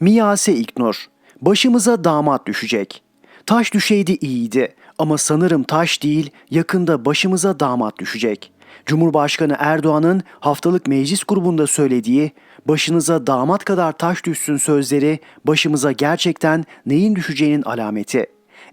Miyase İknur. Başımıza damat düşecek. Taş düşeydi iyiydi ama sanırım taş değil yakında başımıza damat düşecek. Cumhurbaşkanı Erdoğan'ın haftalık meclis grubunda söylediği başınıza damat kadar taş düşsün sözleri başımıza gerçekten neyin düşeceğinin alameti.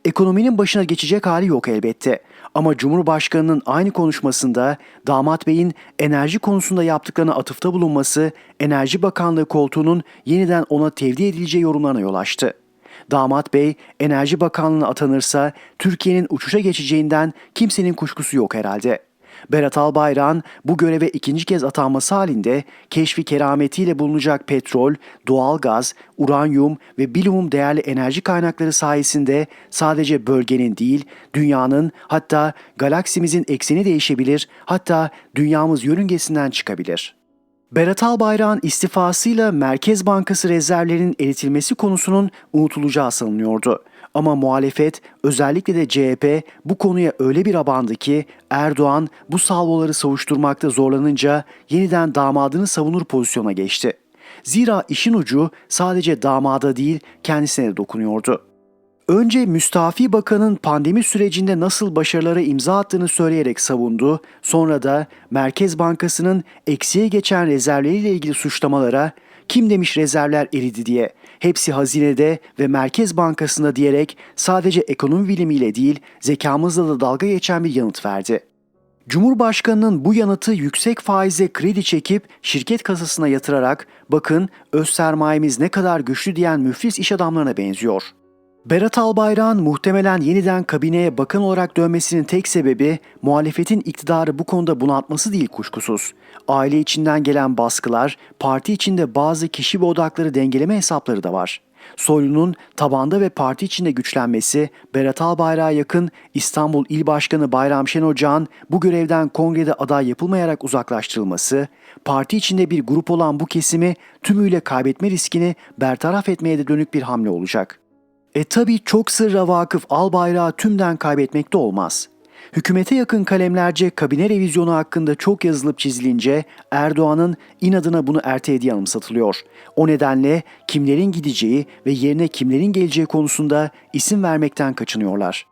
Ekonominin başına geçecek hali yok elbette. Ama Cumhurbaşkanı'nın aynı konuşmasında Damat Bey'in enerji konusunda yaptıklarına atıfta bulunması Enerji Bakanlığı koltuğunun yeniden ona tevdi edileceği yorumlarına yol açtı. Damat Bey Enerji Bakanlığı'na atanırsa Türkiye'nin uçuşa geçeceğinden kimsenin kuşkusu yok herhalde. Berat Albayrak'ın bu göreve ikinci kez atanması halinde keşfi kerametiyle bulunacak petrol, doğalgaz, uranyum ve bilumum değerli enerji kaynakları sayesinde sadece bölgenin değil, dünyanın hatta galaksimizin ekseni değişebilir, hatta dünyamız yörüngesinden çıkabilir. Berat Albayrak'ın istifasıyla Merkez Bankası rezervlerinin eritilmesi konusunun unutulacağı sanılıyordu. Ama muhalefet özellikle de CHP bu konuya öyle bir abandı ki Erdoğan bu salvoları savuşturmakta zorlanınca yeniden damadını savunur pozisyona geçti. Zira işin ucu sadece damada değil kendisine de dokunuyordu. Önce Müstafi Bakan'ın pandemi sürecinde nasıl başarılara imza attığını söyleyerek savundu, sonra da Merkez Bankası'nın eksiye geçen rezervleriyle ilgili suçlamalara kim demiş rezervler eridi diye, hepsi hazinede ve Merkez Bankası'nda diyerek sadece ekonomi bilimiyle değil zekamızla da dalga geçen bir yanıt verdi. Cumhurbaşkanının bu yanıtı yüksek faize kredi çekip şirket kasasına yatırarak bakın öz sermayemiz ne kadar güçlü diyen müflis iş adamlarına benziyor. Berat Albayrak'ın muhtemelen yeniden kabineye bakan olarak dönmesinin tek sebebi muhalefetin iktidarı bu konuda bunaltması değil kuşkusuz. Aile içinden gelen baskılar, parti içinde bazı kişi ve odakları dengeleme hesapları da var. Soylu'nun tabanda ve parti içinde güçlenmesi, Berat Albayrak'a yakın İstanbul İl Başkanı Bayram Şenocağ'ın bu görevden kongrede aday yapılmayarak uzaklaştırılması, parti içinde bir grup olan bu kesimi tümüyle kaybetme riskini bertaraf etmeye de dönük bir hamle olacak. E tabi çok sırra vakıf al bayrağı tümden kaybetmekte olmaz. Hükümete yakın kalemlerce kabine revizyonu hakkında çok yazılıp çizilince Erdoğan'ın inadına bunu ertelediği anımsatılıyor. O nedenle kimlerin gideceği ve yerine kimlerin geleceği konusunda isim vermekten kaçınıyorlar.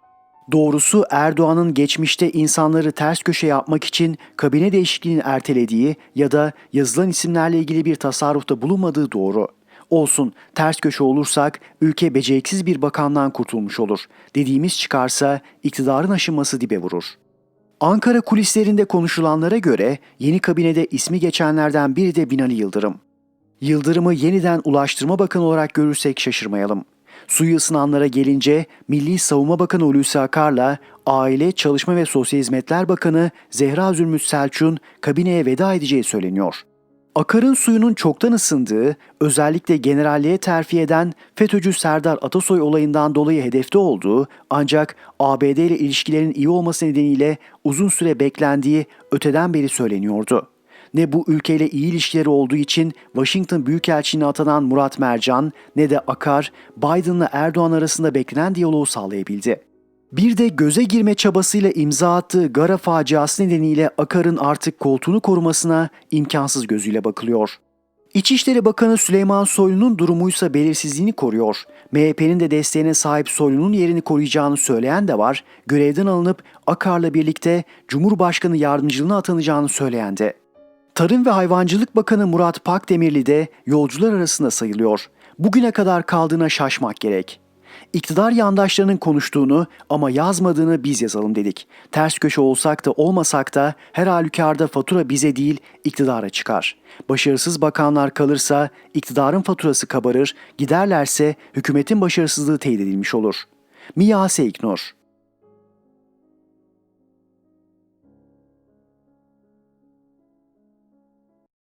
Doğrusu Erdoğan'ın geçmişte insanları ters köşe yapmak için kabine değişikliğini ertelediği ya da yazılan isimlerle ilgili bir tasarrufta bulunmadığı doğru. Olsun ters köşe olursak ülke beceriksiz bir bakandan kurtulmuş olur. Dediğimiz çıkarsa iktidarın aşınması dibe vurur. Ankara kulislerinde konuşulanlara göre yeni kabinede ismi geçenlerden biri de Binali Yıldırım. Yıldırım'ı yeniden Ulaştırma Bakanı olarak görürsek şaşırmayalım. Suyu ısınanlara gelince Milli Savunma Bakanı Hulusi Akar'la Aile, Çalışma ve Sosyal Hizmetler Bakanı Zehra Zülmüt Selçuk'un kabineye veda edeceği söyleniyor. Akar'ın suyunun çoktan ısındığı, özellikle generalliğe terfi eden FETÖ'cü Serdar Atasoy olayından dolayı hedefte olduğu ancak ABD ile ilişkilerin iyi olması nedeniyle uzun süre beklendiği öteden beri söyleniyordu. Ne bu ülkeyle iyi ilişkileri olduğu için Washington Büyükelçiliğine atanan Murat Mercan ne de Akar, Biden'la Erdoğan arasında beklenen diyaloğu sağlayabildi. Bir de göze girme çabasıyla imza attığı Gara faciası nedeniyle Akar'ın artık koltuğunu korumasına imkansız gözüyle bakılıyor. İçişleri Bakanı Süleyman Soylu'nun durumuysa belirsizliğini koruyor. MHP'nin de desteğine sahip Soylu'nun yerini koruyacağını söyleyen de var. Görevden alınıp Akar'la birlikte Cumhurbaşkanı yardımcılığına atanacağını söyleyen de. Tarım ve Hayvancılık Bakanı Murat Pakdemirli de yolcular arasında sayılıyor. Bugüne kadar kaldığına şaşmak gerek. İktidar yandaşlarının konuştuğunu ama yazmadığını biz yazalım dedik. Ters köşe olsak da olmasak da her halükarda fatura bize değil iktidara çıkar. Başarısız bakanlar kalırsa iktidarın faturası kabarır, giderlerse hükümetin başarısızlığı teyit edilmiş olur. Miyase İknur